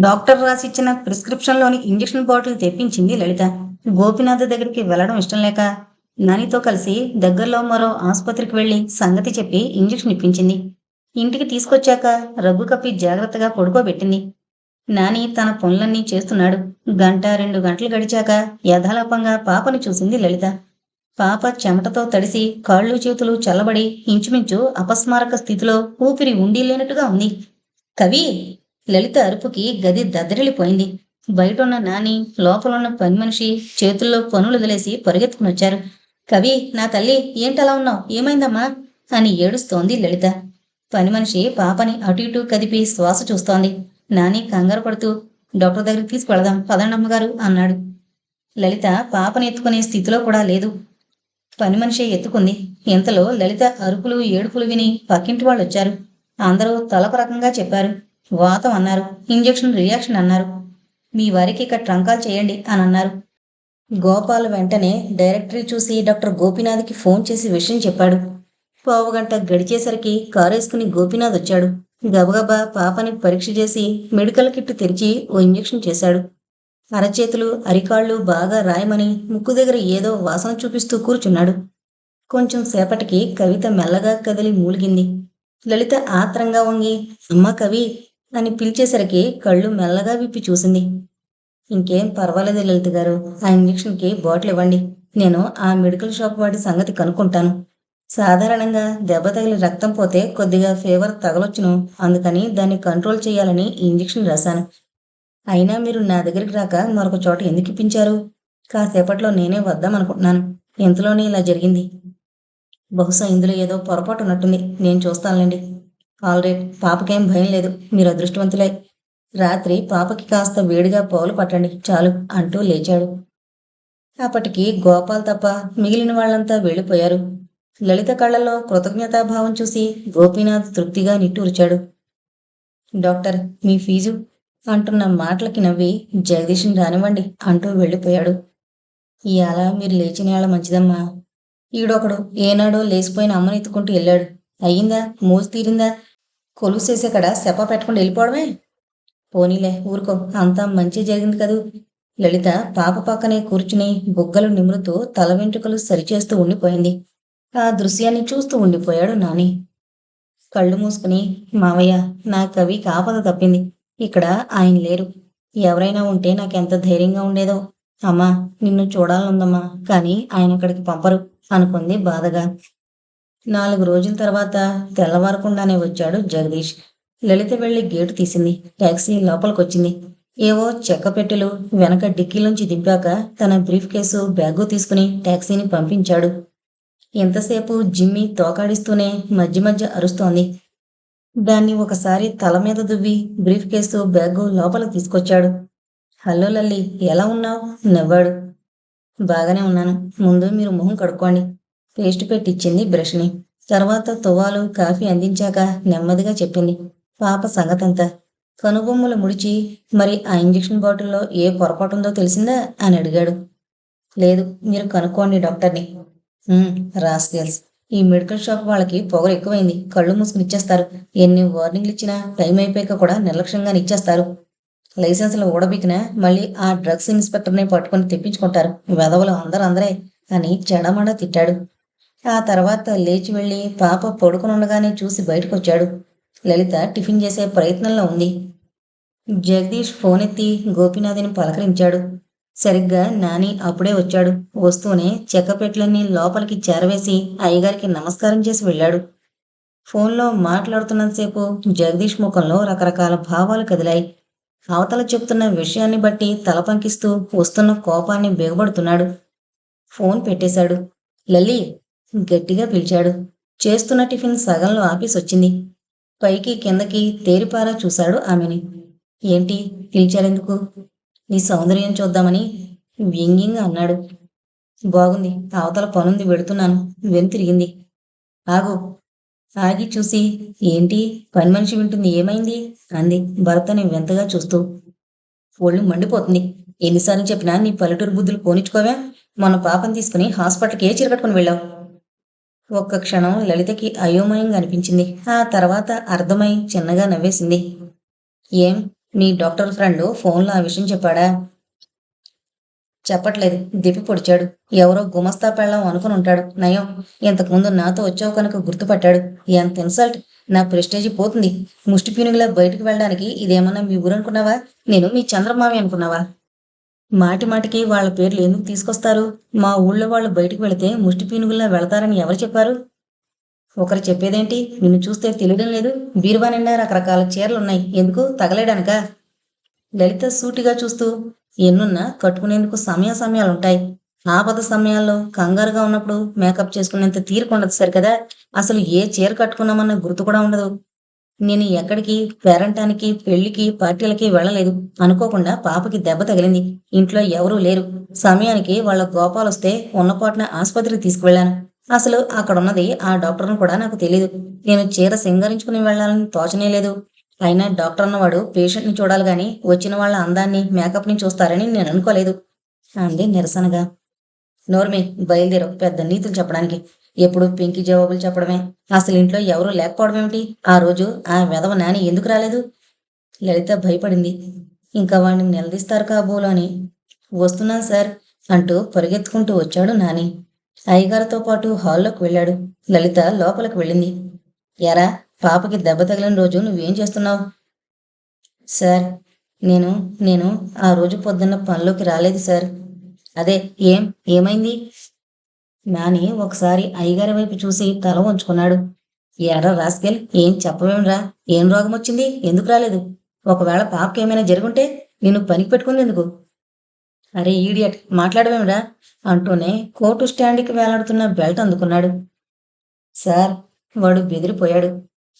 Doctor రాసిచ్చిన ప్రిస్క్రిప్షన్లోని injection bottle తెప్పించింది లలిత. గోపినాథ్ దగ్గరికి వెళ్ళడం ఇష్టం లేక నానితో కలిసి దగ్గరలో మరో ఆసుపత్రికి వెళ్ళి సంగతి చెప్పి ఇంజెక్షన్ ఇప్పించింది. ఇంటికి తీసుకొచ్చాక రగ్గు కప్పి జాగ్రత్తగా పడుకోబెట్టింది. నాని తన పనులన్నీ చేస్తున్నాడు. గంట రెండు గంటలు గడిచాక యథాలాపంగా పాపని చూసింది లలిత. పాప చెమటతో తడిసి కాళ్ళు చేతులు చల్లబడి ఇంచుమించు అపస్మారక స్థితిలో ఊపిరి ఉండి లేనట్టుగా ఉంది. కవి! లలిత అరుపుకి గది దద్దరిల్లిపోయింది. బయట ఉన్న నాని లోపలున్న పని మనిషి చేతుల్లో పనులు వదిలేసి పరిగెత్తుకుని వచ్చారు. కవి నా తల్లి ఏంటలా ఉన్నావు? ఏమైందమ్మా? అని ఏడుస్తోంది లలిత. పని మనిషి పాపని అటు ఇటు కదిపి శ్వాస చూస్తోంది. నాని కంగారు పడుతూ డాక్టర్ దగ్గరికి తీసుకువెళదాం పదండి అన్నాడు. లలిత పాపని ఎత్తుకునే స్థితిలో కూడా లేదు. పని మనిషి ఎత్తుకుంది. ఇంతలో లలిత అరుపులు ఏడుపులు విని పక్కింటి వాళ్ళు వచ్చారు. అందరూ తలకు రకంగా చెప్పారు. వాతం అన్నారు. ఇంజెక్షన్ రియాక్షన్ అన్నారు. మీ వారికి ఇక్కడ ట్రంకాల్ చేయండి అని అన్నారు. గోపాల్ వెంటనే డైరెక్టరీ చూసి డాక్టర్ గోపీనాథ్కి ఫోన్ చేసి విషయం చెప్పాడు. పావుగంట గడిచేసరికి కారు వేసుకుని గోపీనాథ్ వచ్చాడు. గబగబా పాపని పరీక్ష చేసి మెడికల్ కిట్ తెరిచి ఓ ఇంజెక్షన్ చేశాడు. అరచేతులు అరికాళ్ళు బాగా రాయమని ముక్కు దగ్గర ఏదో వాసన చూపిస్తూ కూర్చున్నాడు. కొంచెం సేపటికి కవిత మెల్లగా కదిలి మూలిగింది. లలిత ఆత్రంగా వంగి అమ్మ కవి అని పిలిచేసరికి కళ్ళు మెల్లగా విప్పి చూసింది. ఇంకేం పర్వాలేదు లలిత గారు ఆ ఇంజెక్షన్కి బాటిల్ ఇవ్వండి. నేను ఆ మెడికల్ షాప్ వాడి సంగతి కనుక్కుంటాను. సాధారణంగా దెబ్బ తగిలి రక్తం పోతే కొద్దిగా ఫీవర్ తగలొచ్చును. అందుకని దాన్ని కంట్రోల్ చేయాలని ఈ ఇంజెక్షన్ రాశాను. అయినా మీరు నా దగ్గరికి రాక మరొక చోట ఎందుకు ఇప్పించారు? కాసేపట్లో నేనే వద్దామనుకుంటున్నాను. ఇంతలోనే ఇలా జరిగింది. బహుశా ఇందులో ఏదో పొరపాటు ఉన్నట్టుంది. నేను చూస్తానులేండి. ఆల్రెడీ పాపకేం భయం లేదు. మీరు అదృష్టవంతులే. రాత్రి పాపకి కాస్త వేడిగా పౌలు పట్టండి. చాలు అంటూ లేచాడు. అప్పటికి గోపాల్ తప్ప మిగిలిన వాళ్ళంతా వెళ్ళిపోయారు. లలిత కళ్ళలో కృతజ్ఞతాభావం చూసి గోపీనాథ్ తృప్తిగా నిట్టూర్చాడు. డాక్టర్ మీ ఫీజు అంటున్న మాటలకి నవ్వి జగదీష్ని రానివ్వండి అంటూ వెళ్ళిపోయాడు. ఇవాళ మీరు లేచిన వేళ మంచిదమ్మా. ఈడొకడు ఏనాడో లేచిపోయిన అమ్మని ఎత్తుకుంటూ వెళ్ళాడు. అయ్యిందా? మోజు తీరిందా? కొలుసేసే కడ సెప పెట్టకుండా వెళ్ళిపోవడమే? పోనీలే ఊరుకో. అంతా మంచి జరిగింది కదూ. లలిత పాప పక్కనే కూర్చుని బుగ్గలు నిమురుతూ తల వెంట్రుకలు సరిచేస్తూ ఉండిపోయింది. ఆ దృశ్యాన్ని చూస్తూ ఉండిపోయాడు నాని. కళ్ళు మూసుకుని మావయ్య నా కవి కాపద తప్పింది. ఇక్కడ ఆయన లేరు. ఎవరైనా ఉంటే నాకెంత ధైర్యంగా ఉండేదో. అమ్మా నిన్ను చూడాలనుందమ్మా కానీ ఆయన అక్కడికి పంపరు అనుకుంది బాధగా. నాలుగు రోజుల తర్వాత తెల్లవారకుండానే వచ్చాడు జగదీష్. లలిత వెళ్ళి గేటు తీసింది. టాక్సీ లోపలికొచ్చింది. ఏవో చెక్క పెట్టెలు వెనక డిక్కీలోంచి దింపాక తన బ్రీఫ్ కేసు బ్యాగు తీసుకుని టాక్సీని పంపించాడు. ఎంతసేపు జిమ్మి తోకాడిస్తూనే మధ్య మధ్య అరుస్తోంది. దాన్ని ఒకసారి తల మీద దువ్వి బ్రీఫ్ కేసు బ్యాగు లోపల తీసుకొచ్చాడు. హలో లల్లి ఎలా ఉన్నావు? నవ్వాడు. బాగానే ఉన్నాను. ముందు మీరు మొహం కడుక్కోండి. పేస్ట్ పెట్టిచ్చింది బ్రష్ని. తర్వాత తువ్వాలు కాఫీ అందించాక నెమ్మదిగా చెప్పింది. పాప సంగతంతా. కనుబొమ్మలు ముడిచి మరి ఆ ఇంజెక్షన్ బాటిల్లో ఏ పొరపాటుందో తెలిసిందా అని అడిగాడు. లేదు మీరు కనుక్కోండి డాక్టర్ని. రాస్కెల్స్ ఈ మెడికల్ షాప్ వాళ్ళకి పొగరు ఎక్కువైంది. కళ్ళు మూసుకుని ఇచ్చేస్తారు. ఎన్ని వార్నింగ్లు ఇచ్చినా టైం అయిపోయాక కూడా నిర్లక్ష్యంగానే ఇచ్చేస్తారు. లైసెన్స్లు ఊడబికినా మళ్ళీ ఆ డ్రగ్స్ ఇన్స్పెక్టర్ని పట్టుకొని తెప్పించుకుంటారు. వెధవలు అందరూ అందరే అని చెడమడ తిట్టాడు. ఆ తర్వాత లేచి వెళ్ళి పాప పడుకునుండగానే చూసి బయటకొచ్చాడు. లలిత టిఫిన్ చేసే ప్రయత్నంలో ఉంది. జగదీష్ ఫోన్ ఎత్తి గోపీనాథ్ని పలకరించాడు. సరిగ్గా నాని అప్పుడే వచ్చాడు. వస్తూనే చెక్కపెట్లన్నీ లోపలికి చేరవేసి అయ్యగారికి నమస్కారం చేసి వెళ్ళాడు. ఫోన్లో మాట్లాడుతున్నంతసేపు జగదీష్ ముఖంలో రకరకాల భావాలు కదిలాయి. అవతల చెప్తున్న విషయాన్ని బట్టి తల పంకిస్తూ వస్తున్న కోపాన్ని బిగబడుతున్నాడు. ఫోన్ పెట్టేశాడు. లల్లి గట్టిగా పిలిచాడు. చేస్తున్న టిఫిన్ సగంలో ఆఫీస్ వచ్చింది. పైకి కిందకి తేరిపారా చూశాడు ఆమెని. ఏంటి? పిలిచారెందుకు? నీ సౌందర్యం చూద్దామని వ్యంగ్యంగా అన్నాడు. బాగుంది. అవతల పనుంది వెడుతున్నాను వెను తిరిగింది. ఆగు. ఆగి చూసి ఏంటి? పని మనిషి వింటుంది. ఏమైంది? అంది భర్తని వింతగా చూస్తూ. ఒళ్ళు మండిపోతుంది. ఎన్నిసార్లు చెప్పినా నీ పల్లెటూరు బుద్ధులు పోనిచ్చుకోవా? మన పాపం తీసుకుని హాస్పిటల్కి ఏ చిరకట్టుకుని వెళ్ళావు. ఒక్క క్షణం లలితకి అయోమయంగా అనిపించింది. ఆ తర్వాత అర్థమై చిన్నగా నవ్వేసింది. ఏం? నీ డాక్టర్ ఫ్రెండ్ ఫోన్లో ఆ విషయం చెప్పాడా? చెప్పట్లేదు. దిప్పి పొడిచాడు. ఎవరో గుమస్తా పెళ్ళం అనుకుని ఉంటాడు. నయం. ఇంతకుముందు నాతో వచ్చావు కనుక గుర్తుపట్టాడు. ఎంత ఇన్సల్ట్! నా ప్రెస్టేజీ పోతుంది. ముష్టి పీనుగులా బయటకు వెళ్ళడానికి ఇదేమన్నా మీ ఊరు అనుకున్నావా నేను మీ చంద్రమామి అనుకున్నావా? మాటి మాటికి వాళ్ళ పేర్లు ఎందుకు తీసుకొస్తారు? మా ఊళ్ళో వాళ్ళు బయటకు వెళితే ముష్టి పీనుగుల్లా వెళతారని ఎవరు చెప్పారు? ఒకరు చెప్పేదేంటి? నిన్ను చూస్తే తెలియడం లేదు. బీరువా నిండా రకరకాల చీరలు ఉన్నాయి ఎందుకు? తగలేడానికా? లలిత సూటిగా చూస్తూ ఎన్నున్నా కట్టుకునేందుకు సమయ సమయాలుంటాయి ఆపద సమయాల్లో కంగారుగా ఉన్నప్పుడు మేకప్ చేసుకునేంత తీరిక ఉండదు సరికదా? అసలు ఏ చీర కట్టుకున్నామన్న గుర్తు కూడా ఉండదు. నేను ఎక్కడికి పేరంటానికి పెళ్ళికి పార్టీలకి వెళ్ళలేదు. అనుకోకుండా పాపకి దెబ్బ తగిలింది. ఇంట్లో ఎవరూ లేరు. సమయానికి వాళ్ళ గోపాలు వస్తే ఉన్నపాటున ఆసుపత్రికి తీసుకువెళ్ళాను. అసలు అక్కడ ఉన్నది ఆ డాక్టర్ను కూడా నాకు తెలియదు నేను చీర సింగరించుకుని వెళ్ళాలని తోచనే లేదు. అయినా డాక్టర్ అన్నవాడు పేషెంట్ని చూడాలి గాని వచ్చిన వాళ్ళ అందాన్ని మేకప్ని చూస్తారని నేను అనుకోలేదు. అంది నిరసనగా. నోర్మి బయలుదేరు. పెద్ద నీతులు చెప్పడానికి. ఎప్పుడు పింకి జవాబులు చెప్పడమే. అసలు ఇంట్లో ఎవరూ లేకపోవడం ఏమిటి? ఆ రోజు ఆ వెధవ నాని ఎందుకు రాలేదు? లలిత భయపడింది. ఇంకా వాడిని నిలదీస్తారు కాబోలు అని వస్తున్నాను సార్ అంటూ పరిగెత్తుకుంటూ వచ్చాడు నాని. అయ్యగారితో పాటు హాల్లోకి వెళ్ళాడు. లలిత లోపలికి వెళ్ళింది. ఎరా పాపకి దెబ్బ తగిలిన రోజు నువ్వేం చేస్తున్నావు? సార్ నేను నేను ఆ రోజు పొద్దున్న పనిలోకి రాలేదు సార్. అదే ఏం ఏమైంది? నాని ఒకసారి అయ్యగారి వైపు చూసి తల ఉంచుకున్నాడు ఎర్ర రాస్కెల్ ఏం చెప్పవేమిరా ఏం రోగం వచ్చింది ఎందుకు రాలేదు? ఒకవేళ పాపకి ఏమైనా జరుగుంటే నిన్ను పనికి పెట్టుకుంది ఎందుకు? అరే ఈడియట్ మాట్లాడవేమిరా? అంటూనే కోర్టు స్టాండ్కి వేలాడుతున్న బెల్ట్ అందుకున్నాడు. సార్ వాడు బెదిరిపోయాడు.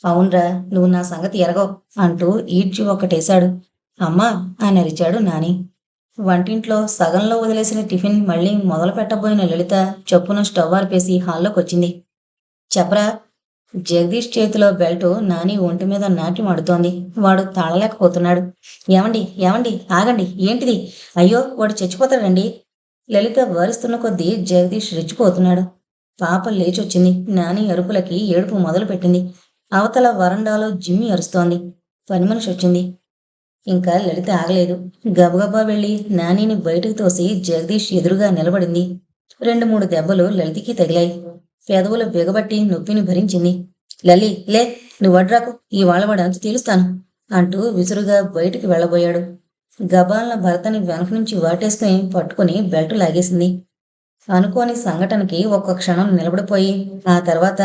అవునరా నువ్వు నా సంగతి ఎరగవు అంటూ ఈడ్చి ఒక్కటేశాడు. అమ్మా అని అరిచాడు నాని. వంటింట్లో సగంలో వదిలేసిన టిఫిన్ మళ్ళీ మొదలు పెట్టబోయిన లలిత చప్పున స్టవ్ ఆర్పేసి హాల్లోకి వచ్చింది చెప్పరా జగదీష్ చేతిలో బెల్ట్ నాని ఒంటి మీద నాటి మడుతోంది వాడు తాళలేకపోతున్నాడు. ఏమండి ఏమండి ఆగండి ఏంటిది? అయ్యో వాడు చచ్చిపోతాడండి. లలిత వారిస్తున్న కొద్దీ జగదీష్ రెచ్చిపోతున్నాడు. పాప లేచొచ్చింది. నాని అరుపులకి ఏడుపు మొదలుపెట్టింది. అవతల వరండాలో జిమ్మి అరుస్తోంది. పని మనిషి వచ్చింది. ఇంకా లలిత ఆగలేదు. గబగబా వెళ్ళి నానిని బయటకు తోసి జగదీష్ ఎదురుగా నిలబడింది. రెండు మూడు దెబ్బలు లలితకి తగిలాయి. పెదవులు బిగబట్టి నొప్పిని భరించింది. లలి లే నువ్వడ్రాకు ఈ వాళ్ళవాడు తీరుస్తాను తీలుస్తాను అంటూ విసురుగా బయటికి వెళ్ళబోయాడు. గబాలన భర్తని వెనక నుంచి వాటేసుకుని పట్టుకుని బెల్ట్ లాగేసింది. అనుకోని సంఘటనకి ఒక్క క్షణం నిలబడిపోయి ఆ తర్వాత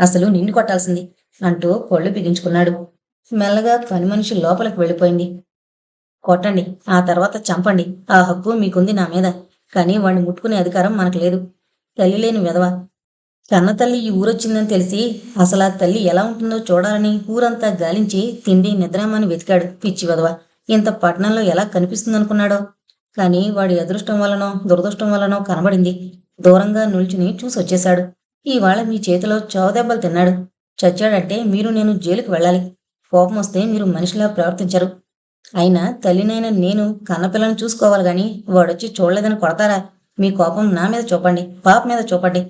అసలు నిన్ను కొట్టాల్సింది అంటూ పళ్ళు బిగించుకున్నాడు. మెల్లగా పని మనిషి లోపలికి వెళ్ళిపోయింది. కొట్టండి ఆ తర్వాత చంపండి. ఆ హక్కు మీకుంది నా మీద. కానీ వాణ్ణి ముట్టుకునే అధికారం మనకు లేదు. తల్లి లేని విధవ. కన్న తల్లి ఈ ఊరొచ్చిందని తెలిసి అసలు ఆ తల్లి ఎలా ఉంటుందో చూడాలని ఊరంతా గాలించి తిండి నిద్రామని వెతికాడు పిచ్చి విధవ. ఇంత పట్టణంలో ఎలా కనిపిస్తుందనుకున్నాడో. కానీ వాడి అదృష్టం వలనో దురదృష్టం వలనో కనబడింది. దూరంగా నిల్చుని చూసొచ్చేశాడు. ఇవాళ మీ చేతిలో చావుదెబ్బలు తిన్నాడు. చచ్చాడంటే మీరు నేను జైలుకి వెళ్ళాలి. కోపం వస్తే మీరు మనిషిలా ప్రవర్తించరు. అయినా తల్లినైన నేను కన్నపిల్లని చూసుకోవాలి గాని వాడొచ్చి చూడలేదని కొడతారా? మీ కోపం నా మీద చూపండి పాప మీద చూపండి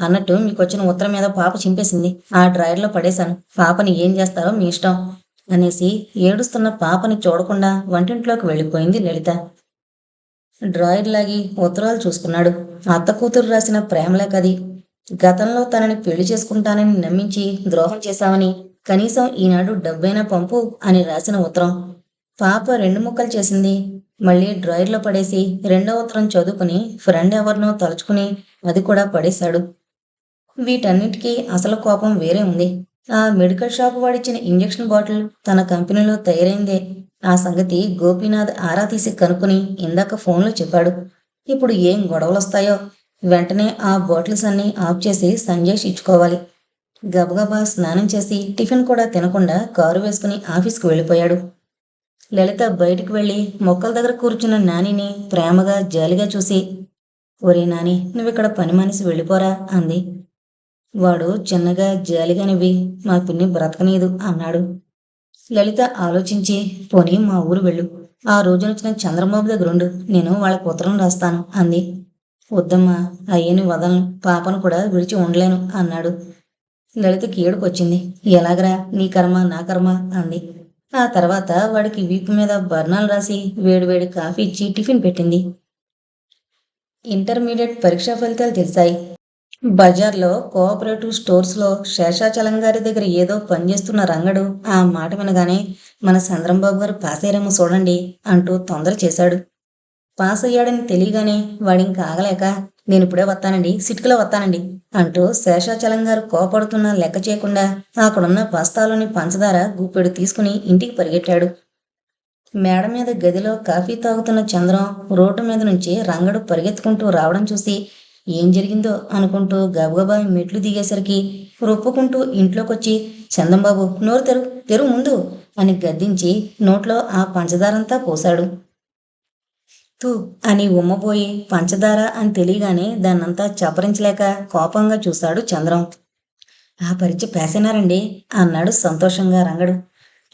అన్నట్టు మీకు వచ్చిన ఉత్తరం మీద పాప చింపేసింది. ఆ డ్రాయర్లో పడేశాను. పాపని ఏం చేస్తారో మీ ఇష్టం అనేసి ఏడుస్తున్న పాపని చూడకుండా వంటింట్లోకి వెళ్ళిపోయింది లలిత. డ్రాయర్ లాగి ఉత్తరాలు చూసుకున్నాడు. అత్త కూతురు రాసిన ప్రేమలేకది గతంలో తనని పెళ్ళి చేసుకుంటానని నమ్మించి ద్రోహం చేశామని కనీసం ఈనాడు డబ్బైనా పంపు అని రాసిన ఉత్తరం. పాప రెండు ముక్కలు చేసింది. మళ్ళీ డ్రాయర్లో పడేసి రెండో ఉత్తరం చదువుకుని ఫ్రెండ్ ఎవరినో తలుచుకుని అది కూడా పడేశాడు. వీటన్నిటికీ అసలు కోపం వేరే ఉంది. ఆ మెడికల్ షాప్ వాడిచ్చిన ఇంజెక్షన్ బాటిల్ తన కంపెనీలో తయారైందే. ఆ సంగతి గోపీనాథ్ ఆరా తీసి కనుక్కుని ఇందాక ఫోన్లో చెప్పాడు. ఇప్పుడు ఏం గొడవలు వస్తాయో వెంటనే ఆ బాటిల్స్ అన్నీ ఆఫ్ చేసి సంజయ్ ఇచ్చుకోవాలి. గబగబా స్నానం చేసి టిఫిన్ కూడా తినకుండా కారు వేసుకుని ఆఫీస్కి వెళ్ళిపోయాడు. లలిత బయటికి వెళ్ళి మొక్కల దగ్గర కూర్చున్న నానిని ప్రేమగా జాలిగా చూసి ఒరే నాని నువ్విక్కడ పని మనిషి వెళ్ళిపోరా అంది. వాడు చిన్నగా జాలిగా నవ్వి మా పిన్ని బ్రతకనీదు అన్నాడు. లలిత ఆలోచించి పోనీ మా ఊరు వెళ్ళు. ఆ రోజున వచ్చిన చంద్రబాబు దగ్గరుండు నేను వాళ్ళకి ఉత్తరం రాస్తాను అంది. వద్దమ్మా అయ్యని వదలను. పాపను కూడా విడిచి ఉండలేను అన్నాడు. లలితకి ఏడుకొచ్చింది ఎలాగరా నీ కర్మ నా కర్మ అంది. ఆ తర్వాత వాడికి వీపు మీద బర్ణాలు రాసి వేడివేడి కాఫీ ఇచ్చి టిఫిన్ పెట్టింది. ఇంటర్మీడియట్ పరీక్షా ఫలితాలు తెలిసాయి. బజార్లో కోఆపరేటివ్ స్టోర్స్లో శేషాచలం గారి దగ్గర ఏదో పనిచేస్తున్న రంగడు ఆ మాట వినగానే మన చంద్రంబాబు గారు పాస్ అయ్యారేమో చూడండి అంటూ తొందర చేశాడు. పాస్ అయ్యాడని తెలియగానే వాడింక ఆగలేక నేను ఇప్పుడే వస్తానండి సిటికలో వస్తానండి అంటూ శేషాచలం గారు కోపడుతున్నా లెక్క చేయకుండా అక్కడున్న బస్తాలోని పంచదార గుప్పెడు తీసుకుని ఇంటికి పరిగెట్టాడు. మేడ మీద గదిలో కాఫీ తాగుతున్న చంద్రం రోడ్డు మీద నుంచి రంగడు పరిగెత్తుకుంటూ రావడం చూసి ఏం జరిగిందో అనుకుంటూ గబగబా మెట్లు దిగేసరికి రొప్పుకుంటూ ఇంట్లోకొచ్చి చందంబాబు నోరు తెరు తెరు ముందు అని గద్దించి నోట్లో ఆ పంచదారంతా పోశాడు. తూ అని ఉమ్మపోయి పంచదార అని తెలియగానే దాన్నంతా చపరించలేక కోపంగా చూశాడు చంద్రం. ఆ పరీక్ష పేసినారండి అన్నాడు సంతోషంగా రంగడు.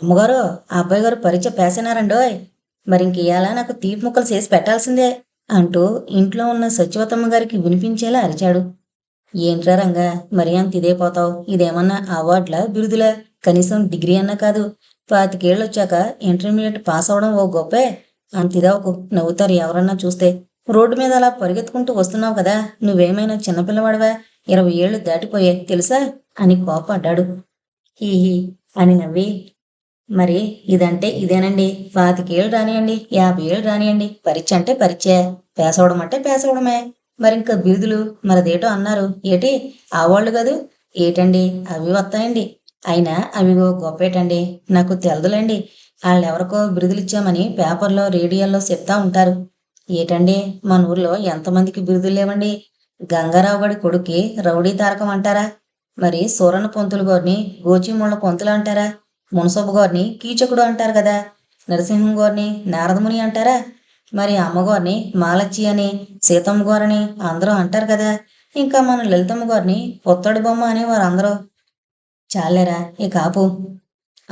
అమ్మగారు ఆ అబ్బాయి గారు పరీక్ష పేసినారండోయ్ మరి ఇంకియాల నాకు తీపి ముక్కలు చేసి పెట్టాల్సిందే అంటూ ఇంట్లో ఉన్న సత్యవతమ్మ గారికి వినిపించేలా అరిచాడు. ఏంట్రా రంగా మరి అంత ఇదే పోతావు? ఇదేమన్నా అవార్డులా బిరుదులా? కనీసం డిగ్రీ అన్నా కాదు. పాతికేళ్ళు వచ్చాక ఇంటర్మీడియట్ పాస్ అవడం ఓ గొప్పే. అంతిదావుకు నవ్వుతారు ఎవరన్నా చూస్తే. రోడ్డు మీద అలా పరిగెత్తుకుంటూ వస్తున్నావు కదా నువ్వేమైనా చిన్నపిల్లవాడివా ఇరవై ఏళ్ళు దాటిపోయే తెలుసా? అని కోపడ్డాడు. హీహీ అని నవ్వి. మరి ఇదంటే ఇదేనండి? పాతికేళ్ళు రానియండి యాభై ఏళ్ళు రానియండి. పరీక్ష అంటే పరీక్షే పేసవడం అంటే పేసవడమే. మరి ఇంకా బిరుదులు మరదేటో అన్నారు. ఏటి? ఆవాళ్ళు కదూ? ఏటండి? అవి వస్తాయండి. అయినా అవిగో గొప్పేటండి. నాకు తెలదులేండి. వాళ్ళెవరికో బిరుదులు ఇచ్చామని పేపర్లో రేడియోల్లో చెప్తా ఉంటారు. ఏటండి? మన ఊర్లో ఎంతమందికి బిరుదులు లేవండి? గంగారావు గడి కొడుక్కి రౌడీ తారకం అంటారా? మరి సూరణ పొంతులు గారిని గోచిముళ్ళ పొంతులు అంటారా? మునసబు గారిని కీచకుడు అంటారు కదా? నరసింహం గారిని నారదముని అంటారా? మరి అమ్మగారిని మాలచ్చి అని సీతమ్మ గారిని అందరూ అంటారు కదా? ఇంకా మన లలితమ్మ గారిని పొత్తడి బొమ్మ అని వారు అందరూ చాలేరా ఈ కాపు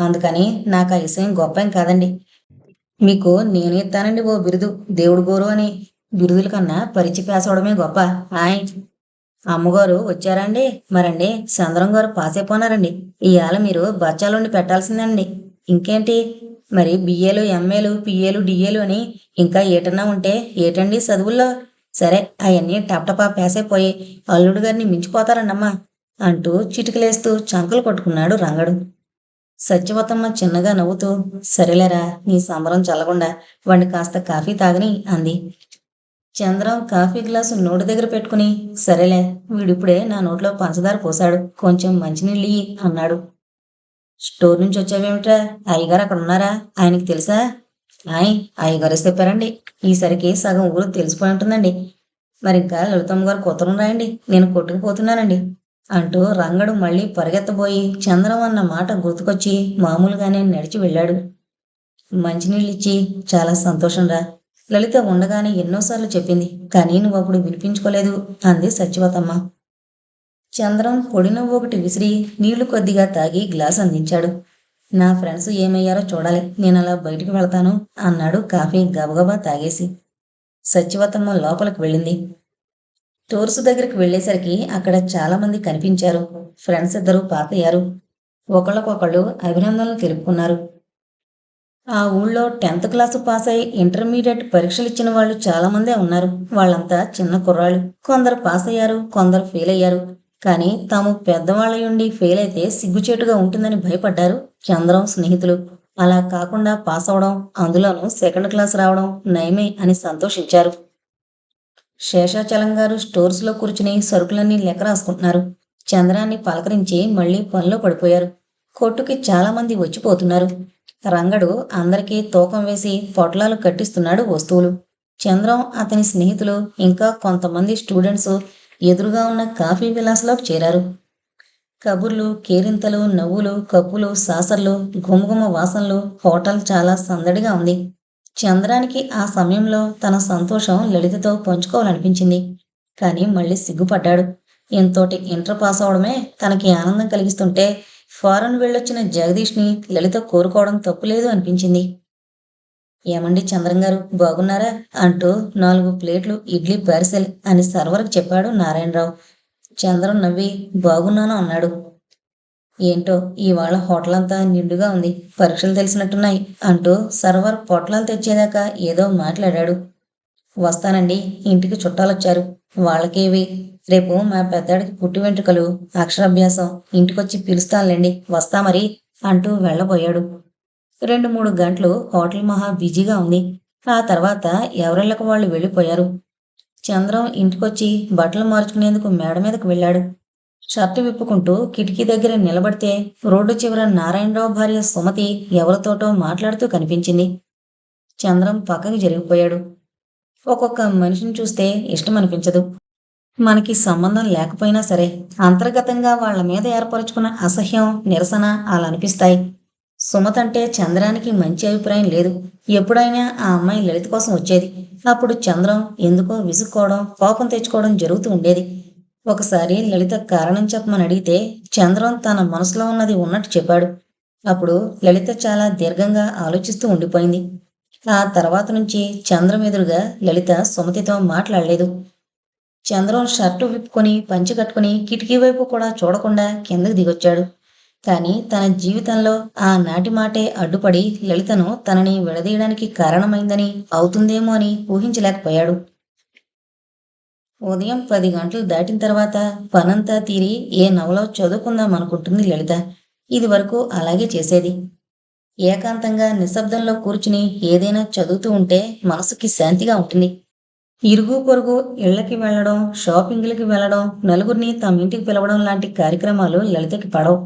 అందుకని నాకు ఆ విషయం గొప్ప కాదండి. మీకు నేను ఇస్తానండి ఓ బిరుదు. దేవుడు గోరు అని బిరుదుల కన్నా పరిచి పేసవడమే గొప్ప. ఆయ్. అమ్మగారు వచ్చారండి. మరండి. చంద్రం గారు పాస్ అయిపోనారండి. ఇవాళ మీరు బచ్చాలుండి పెట్టాల్సిందండి. ఇంకేంటి? మరి బిఏలు ఎంఏలు పిఏలు డిఏలు అని ఇంకా ఏటన్నా ఉంటే ఏటండి చదువుల్లో? సరే అవన్నీ టపటపా పేసైపోయి అల్లుడు గారిని మించిపోతారండమ్మా అంటూ చిటికలేస్తూ చంకలు కొట్టుకున్నాడు రంగడు. సత్యవతమ్మ చిన్నగా నవ్వుతూ సరేలేరా నీ సంబరం చల్లకుండా వాడిని కాస్త కాఫీ తాగని అంది. చంద్రం కాఫీ గ్లాసు నోటి దగ్గర పెట్టుకుని సరేలే వీడిప్పుడే నా నోట్లో పంచదార పోశాడు కొంచెం మంచినీళ్ళు అన్నాడు. స్టోర్ నుంచి వచ్చావేమిట్రా? అయ్యగారు అక్కడ ఉన్నారా? ఆయనకి తెలుసా? ఆయ్ అయ్యగారు చెప్పారండి ఈసరికి సగం ఊరు తెలిసిపోయి ఉంటుందండి. మరి ఇంకా లలితమ్మ గారు కొత్తలు రాయండి నేను కొట్టుకుపోతున్నానండి అంటూ రంగడు మళ్ళీ పరిగెత్తబోయి చంద్రం అన్న మాట గుర్తుకొచ్చి మామూలుగానే నడిచి వెళ్ళాడు. మంచినీళ్ళిచ్చి చాలా సంతోషం రా లలిత ఉండగానే ఎన్నోసార్లు చెప్పింది కానీ నువ్వు అప్పుడు వినిపించుకోలేదు అంది సత్యవతమ్మ చంద్రం పొడి నవ్వు ఒకటి విసిరి నీళ్ళు కొద్దిగా తాగి గ్లాస్ అందించాడు. నా ఫ్రెండ్స్ ఏమయ్యారో చూడాలి నేను అలా బయటికి వెళ్తాను అన్నాడు కాఫీ గబగబా తాగేసి. సత్యవతమ్మ లోపలికి వెళ్ళింది. టూర్స్ దగ్గరికి వెళ్ళేసరికి అక్కడ చాలా మంది కనిపించారు. ఫ్రెండ్స్ ఇద్దరు పాతయ్యారు. ఒకళ్ళకొకళ్ళు అభినందనలు తెలుపుకున్నారు. ఆ ఊళ్ళో టెన్త్ క్లాస్ పాస్ అయి ఇంటర్మీడియట్ పరీక్షలు ఇచ్చిన వాళ్ళు చాలా మందే ఉన్నారు. వాళ్ళంతా చిన్న కుర్రాళ్ళు. కొందరు పాస్ అయ్యారు కొందరు ఫెయిల్ అయ్యారు. కానీ తాము పెద్దవాళ్ళయుండి ఫెయిల్ అయితే సిగ్గుచేటుగా ఉంటుందని భయపడ్డారు చంద్రం స్నేహితులు. అలా కాకుండా పాస్ అవడం అందులోనూ సెకండ్ క్లాస్ రావడం నయమే అని సంతోషించారు. శేషాచలం గారు స్టోర్స్లో కూర్చుని సరుకులన్నీ లెక్క రాసుకుంటున్నారు. చంద్రాన్ని పలకరించి మళ్ళీ పనిలో పడిపోయారు. కొట్టుకి చాలామంది వచ్చిపోతున్నారు. రంగడు అందరికీ తూకం వేసి పొట్లాలు కట్టిస్తున్నాడు వస్తువులు. చంద్రం అతని స్నేహితులు ఇంకా కొంతమంది స్టూడెంట్స్ ఎదురుగా ఉన్న కాఫీ విలాస్లోకి చేరారు. కబుర్లు కేరింతలు నవ్వులు కప్పులు సాసర్లు గుమగుమ వాసనలు హోటల్ చాలా సందడిగా ఉంది. చంద్రానికి ఆ సమయంలో తన సంతోషం లలితతో పంచుకోవాలనిపించింది. కానీ మళ్ళీ సిగ్గుపడ్డాడు. ఇంతోటి ఇంటర్ పాస్ అవడమే తనకి ఆనందం కలిగిస్తుంటే ఫారెన్ వెళ్ళొచ్చిన జగదీష్ని లలిత కోరుకోవడం తప్పులేదు అనిపించింది. ఏమండి చంద్రం గారు బాగున్నారా? అంటూ నాలుగు ప్లేట్లు ఇడ్లీ పార్సెల్ అని సర్వర్కి చెప్పాడు నారాయణరావు. చంద్రం నవ్వి బాగున్నాను అన్నాడు. ఏంటో ఇవాళ హోటల్ అంతా నిండుగా ఉంది. పరీక్షలు తెలిసినట్టున్నాయి అంటూ సర్వర్ పొట్లాలు తెచ్చేదాకా ఏదో మాట్లాడాడు. వస్తానండి ఇంటికి చుట్టాలొచ్చారు. వాళ్ళకేవి? రేపు మా పెద్దాడికి పుట్టి వెంట్రుకలు అక్షరాభ్యాసం ఇంటికొచ్చి పిలుస్తానులేండి వస్తా మరి అంటూ వెళ్ళబోయాడు. రెండు మూడు గంటలు హోటల్ మహా బిజీగా ఉంది. ఆ తర్వాత ఎవరెళ్ళక వాళ్ళు వెళ్ళిపోయారు. చంద్రం ఇంటికొచ్చి బట్టలు మార్చుకునేందుకు మేడ మీదకు వెళ్ళాడు. షర్టు విప్పుకుంటూ కిటికీ దగ్గర నిలబడితే రోడ్డు చివర నారాయణరావు భార్య సుమతి ఎవరితోటో మాట్లాడుతూ కనిపించింది. చంద్రం పక్కకి జరిగిపోయాడు. ఒక్కొక్క మనిషిని చూస్తే ఇష్టం అనిపించదు మనకి సంబంధం లేకపోయినా సరే అంతర్గతంగా వాళ్ళ మీద ఏర్పరచుకున్న అసహ్యం నిరసన అలా అనిపిస్తాయి. సుమత అంటే చంద్రానికి మంచి అభిప్రాయం లేదు. ఎప్పుడైనా ఆ అమ్మాయి లలిత కోసం వచ్చేది. అప్పుడు చంద్రం ఎందుకో విసుక్కోవడం కోపం తెచ్చుకోవడం జరుగుతూ ఉండేది. ఒకసారి లలిత కారణం చెప్పమని అడిగితే చంద్రం తన మనసులో ఉన్నది ఉన్నట్టు చెప్పాడు. అప్పుడు లలిత చాలా దీర్ఘంగా ఆలోచిస్తూ ఉండిపోయింది. ఆ తర్వాత నుంచి చంద్రం ఎదురుగా లలిత సుమతితో మాట్లాడలేదు. చంద్రం షర్టు విప్పుకొని పంచి కట్టుకుని కిటికీ వైపు కూడా చూడకుండా కిందకు దిగొచ్చాడు. కానీ తన జీవితంలో ఆ నాటి మాటే అడ్డుపడి లలితను తనని విడదీయడానికి కారణమైందని అవుతుందేమో అని ఊహించలేకపోయాడు. ఉదయం పది గంటలు దాటిన తర్వాత పనంతా తీరి ఏ నవలో చదువుకుందాం అనుకుంటుంది లలిత. ఇది వరకు అలాగే చేసేది. ఏకాంతంగా నిశ్శబ్దంలో కూర్చుని ఏదైనా చదువుతూ ఉంటే మనసుకి శాంతిగా ఉంటుంది. ఇరుగు పొరుగు ఇళ్ళకి వెళ్ళడం షాపింగ్లకి వెళ్ళడం నలుగురిని తమ ఇంటికి పిలవడం లాంటి కార్యక్రమాలు లలితకి పడవు.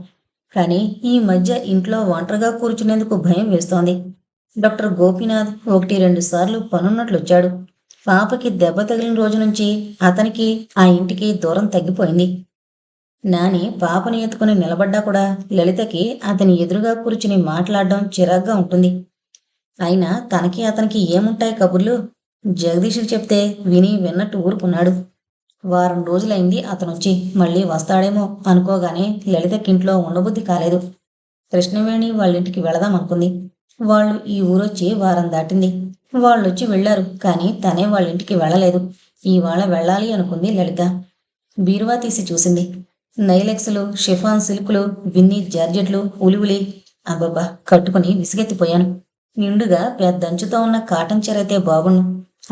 కానీ ఈ మధ్య ఇంట్లో ఒంటరిగా కూర్చునేందుకు భయం వేస్తోంది. డాక్టర్ గోపీనాథ్ ఒకటి రెండు సార్లు పనున్నట్లు వచ్చాడు పాపకి దెబ్బ తగిలిన రోజు నుంచి అతనికి ఆ ఇంటికి దూరం తగ్గిపోయింది. నాని పాపని ఎత్తుకుని నిలబడ్డా కూడా లలితకి అతని ఎదురుగా కూర్చుని మాట్లాడడం చిరాగ్గా ఉంటుంది. అయినా తనకి అతనికి ఏముంటాయి కబుర్లు? జగదీషుడు చెప్తే విని విన్నట్టు ఊరుకున్నాడు. వారం రోజులైంది అతనొచ్చి మళ్ళీ వస్తాడేమో అనుకోగానే లలితకింట్లో ఉండబుద్ధి కాలేదు. కృష్ణవేణి వాళ్ళింటికి వెళదాం అనుకుంది వాళ్ళు ఈ ఊరొచ్చి వారం దాటింది. వాళ్ళు వచ్చి వెళ్ళారు కానీ తనే వాళ్ళ ఇంటికి వెళ్ళలేదు. ఇవాళ వెళ్ళాలి అనుకుంది లలిత. బీరువా తీసి చూసింది. నైలెక్స్లు షిఫాన్ సిల్కులు విన్ని జార్జెట్లు ఉలివులి. అబ్బబ్బా కట్టుకుని విసిగెత్తిపోయాను. నిండుగా పెద్దంచుతో ఉన్న కాటన్ చీర అయితే బాగుండు.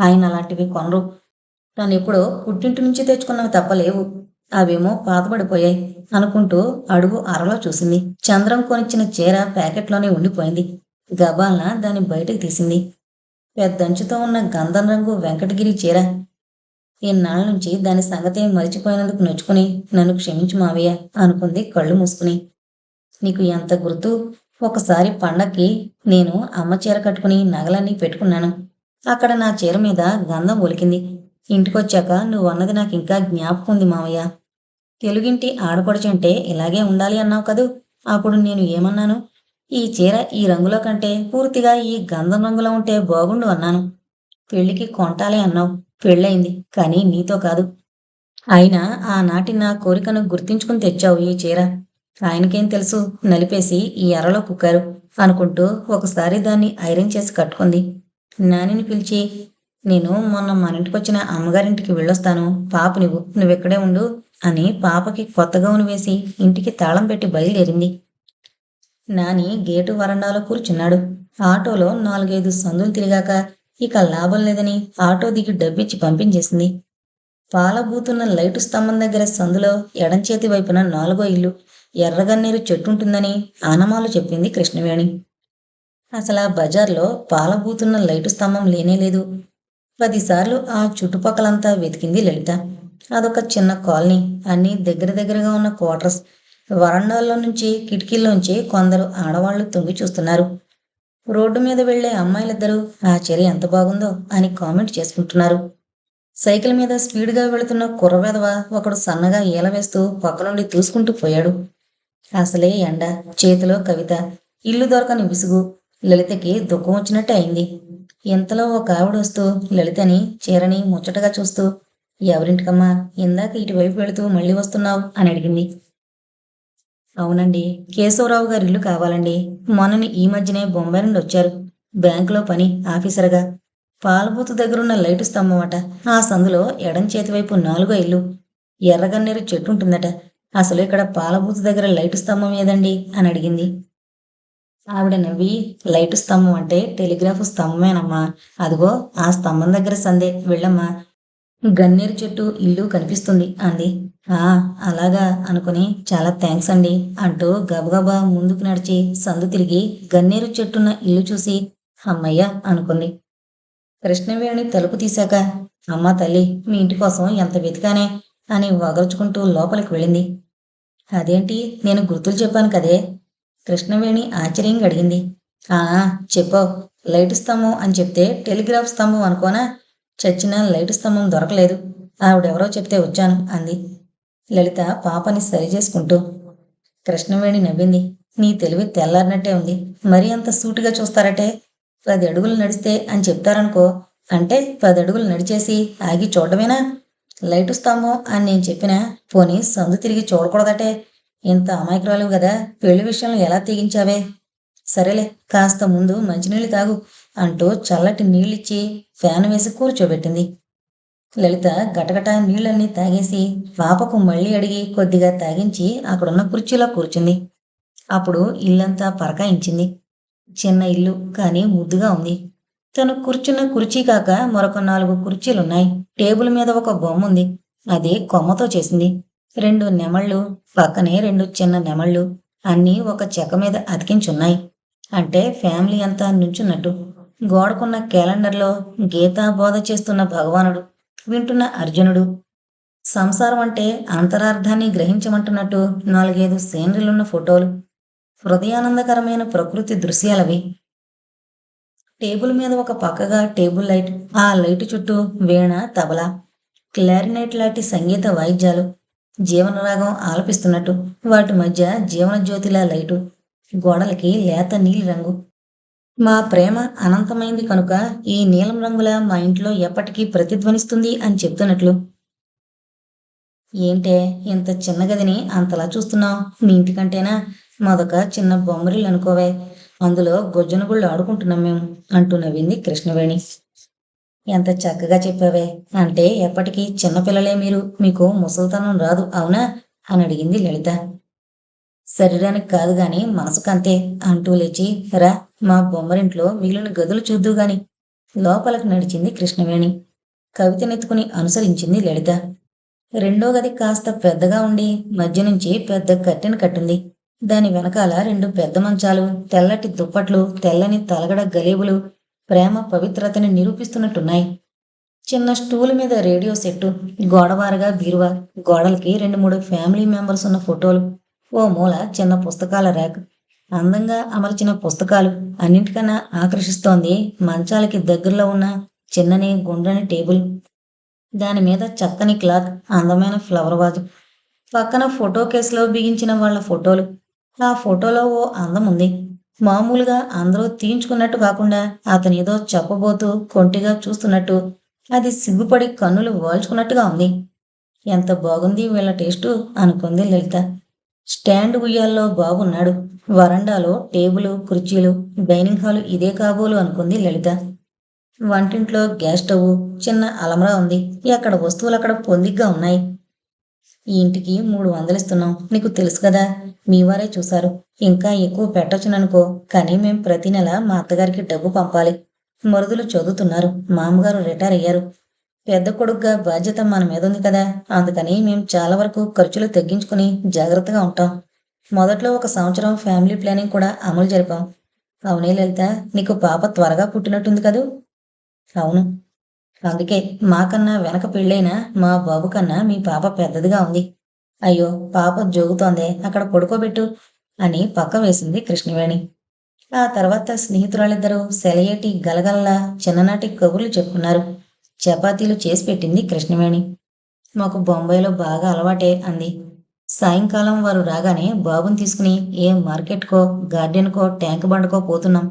ఆయన అలాంటివి కొనరు. తాను ఎప్పుడో పుట్టింటి నుంచి తెచ్చుకున్నవి తప్పలేవు. అవేమో పాతబడిపోయాయి అనుకుంటూ అడుగు అరలో చూసింది. చంద్రం కొనిచ్చిన చీర ప్యాకెట్లోనే ఉండిపోయింది. గబాల్న దాన్ని బయటకు తీసింది. పెద్దంచుతో ఉన్న గంధం రంగు వెంకటగిరి చీర. ఇన్నాళ్ళ నుంచి దాని సంగతి మరిచిపోయినందుకు నొచ్చుకుని నన్ను క్షమించు మావయ్య అనుకుంది కళ్ళు మూసుకుని. నీకు ఎంత గుర్తు? ఒకసారి పండక్కి నేను అమ్మ చీర కట్టుకుని నగలన్నీ పెట్టుకున్నాను. అక్కడ నా చీర మీద గంధం ఒలికింది. ఇంటికొచ్చాక నువ్వు అన్నది నాకు ఇంకా జ్ఞాపకం ఉంది మావయ్య. తెలుగింటి ఆడపడుచంటే ఇలాగే ఉండాలి అన్నావు కదూ? అప్పుడు నేను ఏమన్నాను? ఈ చీర ఈ రంగులో కంటే పూర్తిగా ఈ గంధం రంగులో ఉంటే బాగుండు అన్నాను. పెళ్ళికి కొంటాలే అన్నావు. పెళ్ళయింది. కానీ నీతో కాదు. అయినా ఆనాటి నా కోరికను గుర్తించుకుని తెచ్చావు ఈ చీర. ఆయనకేం తెలుసు? నలిపేసి ఈ ఎర్రలో కుక్కారు అనుకుంటూ ఒకసారి దాన్ని ఐరన్ చేసి కట్టుకుంది. నానిని పిలిచి నేను మొన్న మన ఇంటికి వచ్చిన అమ్మగారింటికి వెళ్ళొస్తాను. పాప నువ్వు. నువ్వెక్కడే ఉండు అని పాపకి కొత్త గౌను వేసి ఇంటికి తాళం పెట్టి బయలుదేరింది. నాని గేటు వరండాలో కూర్చున్నాడు. ఆటోలో నాలుగైదు సందులు తిరిగాక ఇక లాభం లేదని ఆటో దిగి డబ్బిచ్చి పంపించేసింది. పాలబూతున్న లైటు స్తంభం దగ్గర సందులో ఎడంచేతి వైపున నాలుగో ఇల్లు ఎర్రగన్నేరు చెట్టుంటుందని ఆనమాలు చెప్పింది కృష్ణవేణి. అసలు ఆ బజార్లో పాలబూతున్న లైటు స్తంభం లేనేలేదు పదిసార్లు ఆ చుట్టుపక్కలంతా వెతికింది లలిత. అదొక చిన్న కాలనీ అన్నీ దగ్గర దగ్గరగా ఉన్న క్వార్టర్స్ వరండాల్లో నుంచి కిటికీల్లోంచి కొందరు ఆడవాళ్ళు తొంగి చూస్తున్నారు. రోడ్డు మీద వెళ్ళే అమ్మాయిలిద్దరూ ఆ చర్య ఎంత బాగుందో అని కామెంట్ చేసుకుంటున్నారు. సైకిల్ మీద స్పీడ్గా వెళుతున్న కుర్రవెదవ ఒకడు సన్నగా ఈల వేస్తూ పక్క నుండి తూసుకుంటూ పోయాడు. అసలే ఎండ చేతిలో కవిత ఇల్లు దొరకని విసుగు లలితకి దుఃఖం వచ్చినట్టే అయింది. ఇంతలో ఒక ఆవిడ వస్తూ లలితని చీరని ముచ్చటగా చూస్తూ ఎవరింటికమ్మా ఇందాక ఇటువైపు వెళుతూ మళ్ళీ వస్తున్నావు అని అడిగింది. అవునండి. కేశవరావు గారి ఇల్లు కావాలండి. మొన్నని ఈ మధ్యనే బొంబాయి నుండి వచ్చారు. బ్యాంకులో పని ఆఫీసర్గా. పాలబూతు దగ్గరున్న లైటు స్తంభం అట. ఆ సందులో ఎడం చేతి వైపు నాలుగో ఇల్లు. ఎర్రగన్నేరు చెట్టు ఉంటుందట. అసలు ఇక్కడ పాలబూత్ దగ్గర లైటు స్తంభం ఏదండి? అని అడిగింది. ఆవిడ నవ్వి లైటు స్తంభం అంటే టెలిగ్రాఫ్ స్తంభమేనమ్మా. అదిగో ఆ స్తంభం దగ్గర సందే. వెళ్ళమ్మా. గన్నేరు చెట్టు ఇల్లు కనిపిస్తుంది అంది. అలాగా అనుకుని చాలా థ్యాంక్స్ అండి అంటూ గబగబా ముందుకు నడిచి సందు తిరిగి గన్నేరు చెట్టున్న ఇల్లు చూసి అమ్మయ్య అనుకుంది. కృష్ణవేణి తలుపు తీశాక అమ్మ తల్లి మీ ఇంటి కోసం ఎంత వెతికానే? అని వగరుచుకుంటూ లోపలికి వెళ్ళింది. అదేంటి? నేను గుర్తులు చెప్పాను కదే? కృష్ణవేణి ఆశ్చర్యంగా అడిగింది. ఆ చెప్పావు లైట్ స్తంభం అని చెప్తే టెలిగ్రాఫ్ స్తంభం అనుకోనా? చచ్చిన లైట్ స్తంభం దొరకలేదు. ఆవిడెవరో చెప్తే వచ్చాను అంది. లలిత పాపని సరి చేసుకుంటూ కృష్ణవేణి నవ్వింది. నీ తెలివి తెల్లారినట్టే ఉంది. మరీ అంత సూటిగా చూస్తారటే? పది అడుగులు నడిస్తే అని చెప్తారనుకో అంటే పది అడుగులు నడిచేసి ఆగి చూడడమేనా? లైట్ స్తంభం అని నేను చెప్పినా పోనీ సందు తిరిగి చూడకూడదటే. ఇంత అమాయకురాలు కదా పెళ్ళి విషయంలో ఎలా తెగించావే? సరేలే కాస్త ముందు మంచినీళ్ళు తాగు అంటూ చల్లటి నీళ్ళిచ్చి ఫ్యాన్ వేసి కూర్చోబెట్టింది. లలిత గటగట నీళ్ళన్నీ తాగేసి పాపకు మళ్ళీ అడిగి కొద్దిగా తాగించి అక్కడున్న కుర్చీలో కూర్చుంది. అప్పుడు ఇల్లంతా పరకాయించింది. చిన్న ఇల్లు కానీ ముద్దుగా ఉంది. తను కూర్చున్న కుర్చీ కాక మరొక నాలుగు కుర్చీలున్నాయి. టేబుల్ మీద ఒక బొమ్మ ఉంది అది కొమ్మతో చేసింది. రెండు నెమళ్ళు పక్కనే రెండు చిన్న నెమళ్ళు అన్నీ ఒక చెక్క మీద అతికించున్నాయి. అంటే ఫ్యామిలీ అంతా నుంచున్నట్టు. గోడకున్న క్యాలెండర్లో గీతా బోధ చేస్తున్న భగవానుడు. వింటున్న అర్జునుడు సంసారం అంటే అంతరార్థాన్ని గ్రహించమంటున్నట్టు నాలుగైదు సీనరీలున్న ఫోటోలు హృదయానందకరమైన ప్రకృతి దృశ్యాలవి. టేబుల్ మీద ఒక పక్కగా టేబుల్ లైట్ ఆ లైట్ చుట్టూ వీణ తబలా క్లారినెట్ లాంటి సంగీత వాయిద్యాలు జీవనరాగం ఆలపిస్తున్నట్టు వాటి మధ్య జీవన జ్యోతిలా లైటు గోడలకి లేత నీలి రంగు మా ప్రేమ అనంతమైంది కనుక ఈ నీలం రంగుల మా ఇంట్లో ఎప్పటికీ ప్రతిధ్వనిస్తుంది అని చెప్తున్నట్లు. ఏంటే ఇంత చిన్న గదిని అంతలా చూస్తున్నావు? మీ ఇంటికంటేనా? మాదొక చిన్న బొమ్మరిల్లు అనుకోవే. అందులో గొజ్జన గుళ్ళు ఆడుకుంటున్నాం మేము అంటూ నవ్వింది కృష్ణవేణి. ఎంత చక్కగా చెప్పావే. అంటే ఎప్పటికీ చిన్నపిల్లలే మీరు. మీకు ముసలితనం రాదు అవునా? అని అడిగింది లలిత. శరీరానికి కాదు గాని మనసుకంతే అంటూ లేచి రా మా బొమ్మరింట్లో మిగిలిన గదులు చూద్దు గాని. లోపలకు నడిచింది కృష్ణవేణి. కవితనెత్తుకుని అనుసరించింది లలిత. రెండో గది కాస్త పెద్దగా ఉండి మధ్య నుంచి పెద్ద కట్టెను కట్టింది. దాని వెనకాల రెండు పెద్ద మంచాలు తెల్లటి దుప్పట్లు తెల్లని తలగడ గలీబులు ప్రేమ పవిత్రతని నిరూపిస్తున్నట్టున్నాయి. చిన్న స్టూల్ మీద రేడియో సెట్టు గోడవారగా బీరువా గోడలకి రెండు మూడు ఫ్యామిలీ మెంబర్స్ ఉన్న ఫోటోలు ఓ మూల చిన్న పుస్తకాల ర్యాక్. అందంగా అమర్చిన పుస్తకాలు అన్నింటికన్నా ఆకర్షిస్తోంది మంచాలకి దగ్గరలో ఉన్న చిన్నని గుండ్రని టేబుల్. దాని మీద చక్కని క్లాత్ అందమైన ఫ్లవర్ వాజ్. పక్కన ఫోటో కేసులో బిగించిన వాళ్ళ ఫోటోలు. ఆ ఫోటోలో ఓ అందం ఉంది. మామూలుగా అందరూ తీయించుకున్నట్టు కాకుండా అతను ఏదో చెప్పబోతూ కొంటిగా చూస్తున్నట్టు అది సిగ్గుపడి కన్నులు వాల్చుకున్నట్టుగా ఉంది. ఎంత బాగుంది వీళ్ళ టేస్టు అనుకుంది లలిత. స్టాండ్ ఉయ్యాల్లో బాగున్నాడు వరండాలో టేబుల్ కుర్చీలు డైనింగ్ హాల్ ఇదే కాబోలు అనుకుంది లలిత. వంటింట్లో గ్యాస్ స్టవ్ చిన్న అలమరా ఉంది. అక్కడ వస్తువులు అక్కడ పొందిగ్గా ఉన్నాయి? ఈ ఇంటికి మూడు వందలు ఇస్తున్నాం నీకు తెలుసు కదా మీ వారే చూశారు. ఇంకా ఎక్కువ పెట్టొచ్చుననుకో కానీ మేం ప్రతి నెల మా అత్తగారికి డబ్బు పంపాలి. మరుదులు చదువుతున్నారు. మామగారు రిటైర్ అయ్యారు. పెద్ద కొడుకుగా బాధ్యత మన మీద ఉంది కదా. అందుకని మేము చాలా వరకు ఖర్చులు తగ్గించుకుని జాగ్రత్తగా ఉంటాం. మొదట్లో ఒక సంవత్సరం ఫ్యామిలీ ప్లానింగ్ కూడా అమలు జరిపాం. అవునే లలిత నీకు పాప త్వరగా పుట్టినట్టుంది కదూ? అవును. అందుకే మాకన్నా వెనక పెళ్ళైన మా బాబు కన్నా మీ పాప పెద్దదిగా ఉంది. అయ్యో పాప జోగుతోందే అక్కడ పడుకోబెట్టు అని పక్క వేసింది కృష్ణవేణి. ఆ తర్వాత స్నేహితురాలిద్దరూ సెలయేటి గలగల్లా చిన్ననాటి కబుర్లు చెప్పుకున్నారు. చపాతీలు చేసి పెట్టింది కృష్ణవేణి. మాకు బొంబాయిలో బాగా అలవాటే అంది. సాయంకాలం వారు రాగానే బాబుని తీసుకుని ఏ మార్కెట్కో గార్డెన్కో ట్యాంక్ బండకో పోతున్నాం.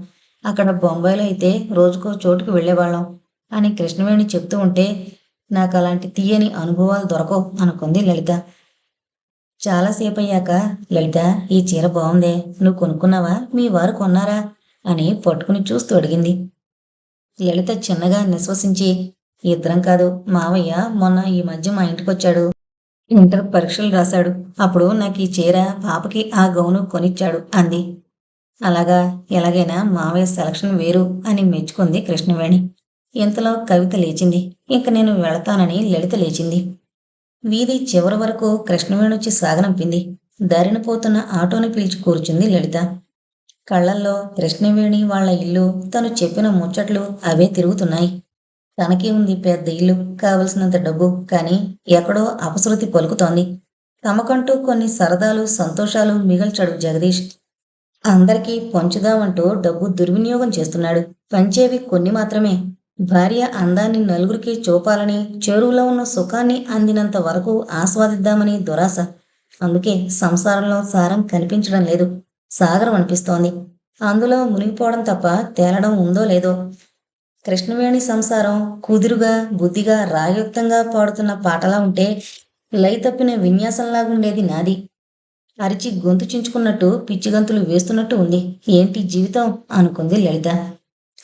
అక్కడ బొంబాయిలో అయితే రోజుకో చోటుకు వెళ్ళేవాళ్ళం అని కృష్ణవేణి చెప్తూ ఉంటే నాకు అలాంటి తీయని అనుభవాలు దొరకవు అనుకుంది లలిత. చాలాసేపు అయ్యాక లలిత ఈ చీర బాగుందే నువ్వు కొనుక్కున్నావా? మీ వారు కొన్నారా? అని పట్టుకుని చూస్తూ అడిగింది. లలిత చిన్నగా నిశ్వసించి ఇద్దరం కాదు. మావయ్య మొన్న ఈ మధ్య మా ఇంటికి వచ్చాడు ఇంటర్ పరీక్షలు రాశాడు. అప్పుడు నాకు ఈ చీర పాపకి ఆ గౌను కొనిచ్చాడు అంది. అలాగా? ఎలాగైనా మావయ్య సెలక్షన్ వేరు అని మెచ్చుకుంది కృష్ణవేణి. ఇంతలో కవిత లేచింది. ఇంక నేను వెళతానని లలిత లేచింది. వీధి చివరి వరకు కృష్ణవేణి వచ్చి సాగనంపింది. దారిన పోతున్న ఆటోని పిలిచి కూర్చుంది లలిత. కళ్ళల్లో కృష్ణవేణి వాళ్ళ ఇల్లు తను చెప్పిన ముచ్చట్లు అవే తిరుగుతున్నాయి. తనకి ఉంది పెద్ద ఇల్లు కావలసినంత డబ్బు కానీ ఎక్కడో అపశృతి పలుకుతోంది. తమకంటూ కొన్ని సరదాలు సంతోషాలు మిగల్చాడు జగదీష్. అందరికీ పంచుదామంటూ డబ్బు దుర్వినియోగం చేస్తున్నాడు. పంచేవి కొన్ని మాత్రమే. భార్య అందాన్ని నలుగురికి చూపాలని చెరువులో ఉన్న సుఖాన్ని అందినంత వరకు ఆస్వాదిద్దామని దురాశ. అందుకే సంసారంలో సారం కనిపించడం లేదు. సాగరం అనిపిస్తోంది. అందులో మునిగిపోవడం తప్ప తేలడం ఉందో లేదో. కృష్ణవేణి సంసారం కుదురుగా బుద్ధిగా రాయుక్తంగా పాడుతున్న పాటలా ఉంటే లై తప్పిన విన్యాసంలాగుండేది నాది. అరిచి గొంతు చించుకున్నట్టు పిచ్చిగంతులు వేస్తున్నట్టు ఉంది. ఏంటి జీవితం? అనుకుంది లలిత.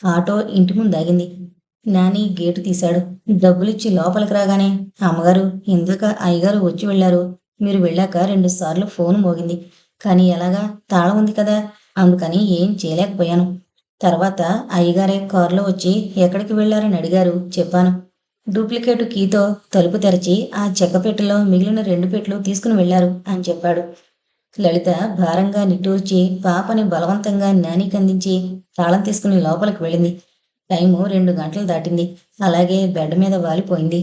ఆటో ఇంటి ముందాగింది. నాని గేటు తీశాడు. డబ్బులిచ్చి లోపలికి రాగానే అమ్మగారు ఇందాక అయ్యగారు వచ్చి వెళ్ళారు. మీరు వెళ్ళాక రెండు సార్లు ఫోన్ మోగింది. కానీ ఎలాగా? తాళం ఉంది కదా. అందుకని ఏం చేయలేకపోయాను. తర్వాత అయ్యగారే కారులో వచ్చి ఎక్కడికి వెళ్ళారని అడిగారు. చెప్పాను. డూప్లికేట్ కీతో తలుపు తెరచి ఆ చెక్క పెట్టెలో మిగిలిన రెండు పెట్లు తీసుకుని వెళ్ళారు అని చెప్పాడు. లలిత భారంగా నిట్టూర్చి పాపని బలవంతంగా నానికి అందించి తాళం తీసుకుని లోపలికి వెళ్ళింది. టైము రెండు గంటలు దాటింది. అలాగే బెడ్ మీద వాలిపోయింది.